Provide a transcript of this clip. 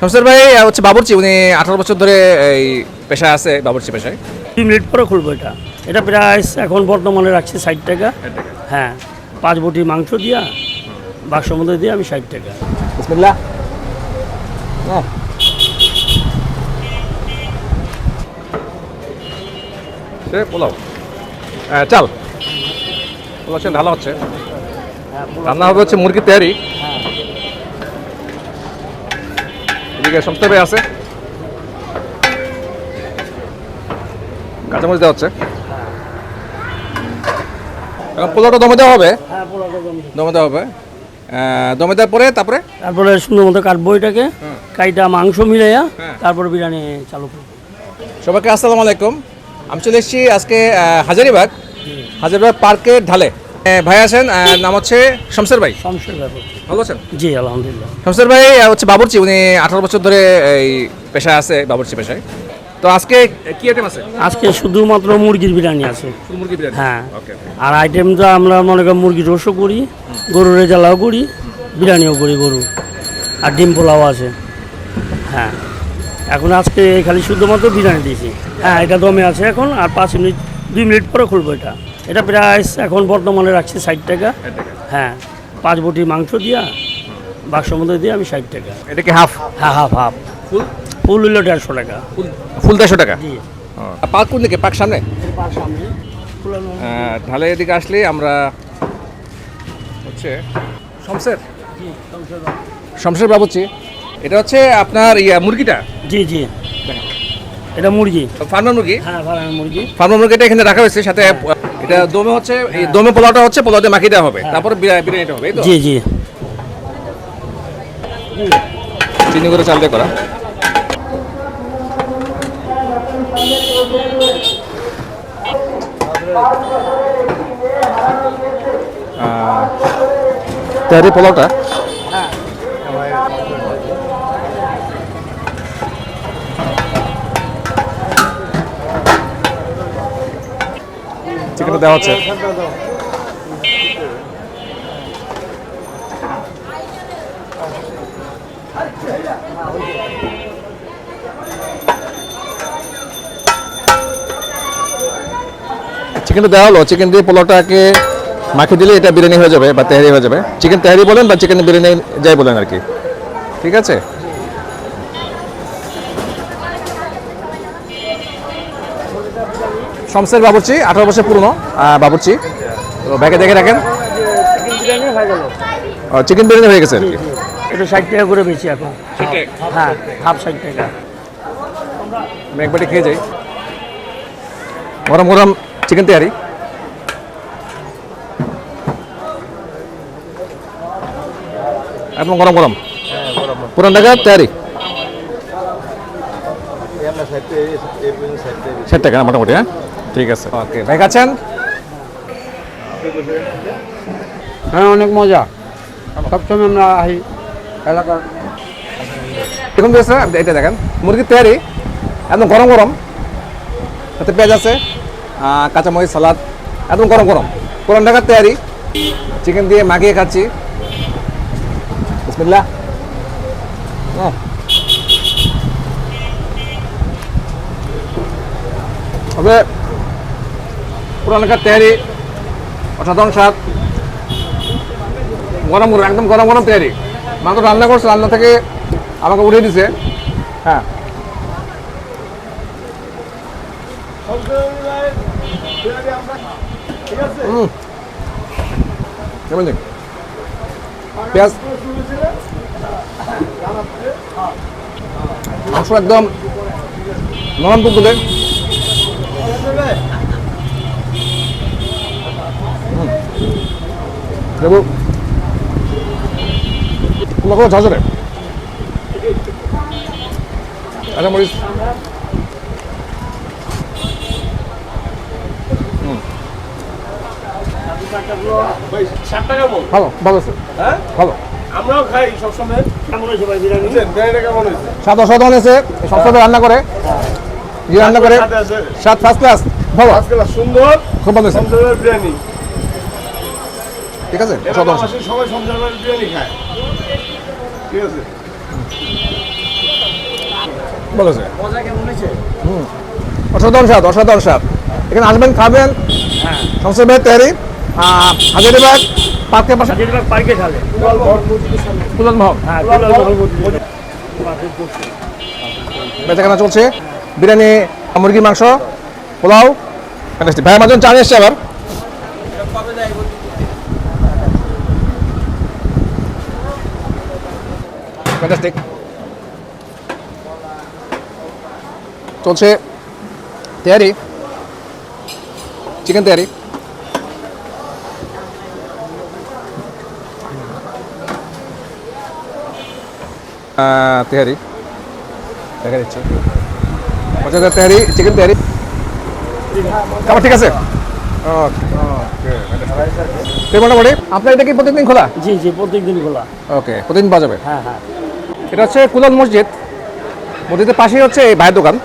শমসের ভাই হচ্ছে বাবুর্চি উনি আঠারো বছর ধরে এই পেশায় আছে বাবুর্চি পেশায়। তিন মিনিট পরে খুলবো এটা। এটা প্রাইস এখন বর্তমানে রাখছি ষাট টাকা। হ্যাঁ পাঁচ বটি মাংস দিয়া বাক্সর মধ্যে দিয়ে আমি ষাট টাকা। বিসমিল্লাহ। সে পোলাও। হ্যাঁ, চাল। পোলাও ঢালা হচ্ছে। রান্না হবে হচ্ছে মুরগির তৈরি এদিকে সমস্ত ভাই আছে। কাঁচামরিচ দেওয়া হচ্ছে। এখন পোলাওটা দমে দেওয়া হবে? হ্যাঁ দমে দেওয়া হবে। দমে দেওয়ার পরে তারপরে? তারপরে সুন্দর মতো কাটবো এটাকে। কাইটা মাংস মিলাইয়া হ্যাঁ। তারপরে বিরিয়ানি চালু করব। সবাইকে আসসালামু আলাইকুম। আমি চলে এসেছি আজকে হাজারিবাগ। হাজারিবাগ পার্কের ঢালে। ভাই আছেন নাম হচ্ছে শমসের ভাই। সমস্যার ব্যাপার ভালো আছেন? জি আলহামদুলিল্লাহ। শমসের ভাই হচ্ছে বাবুর্চি উনি আঠারো বছর ধরে এই পেশায় আছে বাবুর্চি পেশায়। তো আজকে কি আইটেম আছে? আজকে শুধুমাত্র মুরগির বিরিয়ানি আছে। ফুল মুরগি বিরিয়ানি? হ্যাঁ। আর আইটেমটা আমরা মনে করি মুরগির রসও করি গরুর রেজালাও করি বিরিয়ানিও করি গরু। আর ডিম পোলাও আছে। হ্যাঁ। এখন আজকে খালি শুধুমাত্র বিরিয়ানি দিয়েছি। হ্যাঁ এটা দমে আছে এখন আর পাঁচ মিনিট দুই মিনিট পরে খুলবো এটা। এটা প্রাইস এখন বর্তমানে রাখছি ষাট টাকা। হ্যাঁ পাঁচ বটি মাংস দিয়া বাক্সর মধ্যে দিয়ে আমি ষাট টাকা। এটা কি হাফ? হ্যাঁ হাফ হাফ। ফুল? ফুল হইল দেড়শো টাকা। ফুল? ফুল দেড়শো টাকা? জি। পার্ক কোন দিকে? পার্ক সামনে? সামনে। ঢালে এদিকে আসলে আমরা হচ্ছে শমসের জি সংসদ শমসের বাবুর্চি। এটা হচ্ছে আপনার ইয়া মুরগিটা? জি জি। এটা মুরগি। ফার্মার মুরগি? হ্যাঁ ফার্মের মুরগি। ফার্মার মুরগিটা এখানে রাখা হয়েছে সাথে এটা দমে হচ্ছে এই দমে পোলাওটা হচ্ছে পোলাও মাখি দেওয়া হবে। তারপর বিরিয়ানিটা হবে জি জি। চিনি করে চাল দিয়ে করা। তৈরি পোলাওটা চিকেনটা দেওয়া হচ্ছে। চিকেনটা দেওয়া হলো। চিকেন দিয়ে পোলাওটাকে মাখিয়ে দিলে এটা বিরিয়ানি হয়ে যাবে বা তেহারি হয়ে যাবে। চিকেন তেহারি বলেন বা চিকেন বিরিয়ানি যাই বলেন আর কি। ঠিক আছে? শমসের বাবুর্চি আঠারো বছর পুরনো বাবুর্চি। তো ব্যাগে দেখে রাখেন। চিকেন বিরিয়ানি হয়ে গেছে আর কি। এটা ষাট টাকা করে বেশি এখন। হ্যাঁ হাফ ষাট টাকা। আমি একবারটি খেয়ে যাই। গরম গরম চিকেন তেহারি একদম গরম গরম। পুরান ঢাকা তেহারি ষাট টাকা মোটামুটি হ্যাঁ? ঠিক আছে। ওকে ভাই খাচ্ছেন হ্যাঁ অনেক মজা। সবসময় আমরা আহি এলাকার দেখুন দিয়েছে এটা দেখেন, মুরগির তেহারি একদম গরম গরম। সাথে পেঁয়াজ আছে কাঁচামরিচ, সালাদ, একদম গরম গরম। পুরান ঢাকার তেহারি চিকেন দিয়ে মাখিয়ে খাচ্ছি। বিসমিল্লাহ। আহ। তবে পুরান ঢাকার তেহারি অসাধারণ স্বাদ। গরম গরম, একদম গরম গরম তেহারি মাত্র রান্না করছে, রান্না থেকে আমাকে উঠিয়ে দিছে। হ্যাঁ। মাংস একদম নরম তুলতুলে হুম। লেবু কোনো কোনো ঝাঁঝরে কাঁচা মরিচ। ভালো ভালো হ্যাঁ? ভালো। আমরাও খাই সবসময়। স্বাদ অসাধারণ আছে সবসময় রান্না করে। যে রান্না করে স্বাদ ফার্স্ট ক্লাস ভালো। সুন্দর। খুব ভালো বিরিয়ানি। ঠিক আছে? অসাধারণ বাংলাদেশের সবাই সমুদ্রের বিরিয়ানি খায় ঠিক আছে? বলেছে। মজা কেমন অসাধারণ স্বাদ অসাধারণ স্বাদ। এখানে আসবেন খাবেন। হ্যাঁ। সমস্যা ভাই তৈরি। হাজারিবাগ পার্কের পাশে হাজিরবাগ মহল হ্যাঁ বেচাকেনা চলছে। বিরিয়ানি মুরগির মাংস পোলাও। ভাই আমার জন্য চা নিয়ে এসছে আবার। ফ্যান্টাস্টিক চলছে তেয়ারি চিকেন তেয়ারি। তেহারি দেখা যাচ্ছে মজাদার তেহারি চিকেন তেহারি খাবার ঠিক আছে? ওকে মোটামুটি আপনার এটা কি প্রতিদিন খোলা? জি জি প্রত্যেক দিন খোলা। ওকে প্রতিদিন পাওয়া যাবে? হ্যাঁ হ্যাঁ। এটা হচ্ছে কুলাল মসজিদ। মসজিদের পাশেই হচ্ছে এই ভাইয়ের দোকান।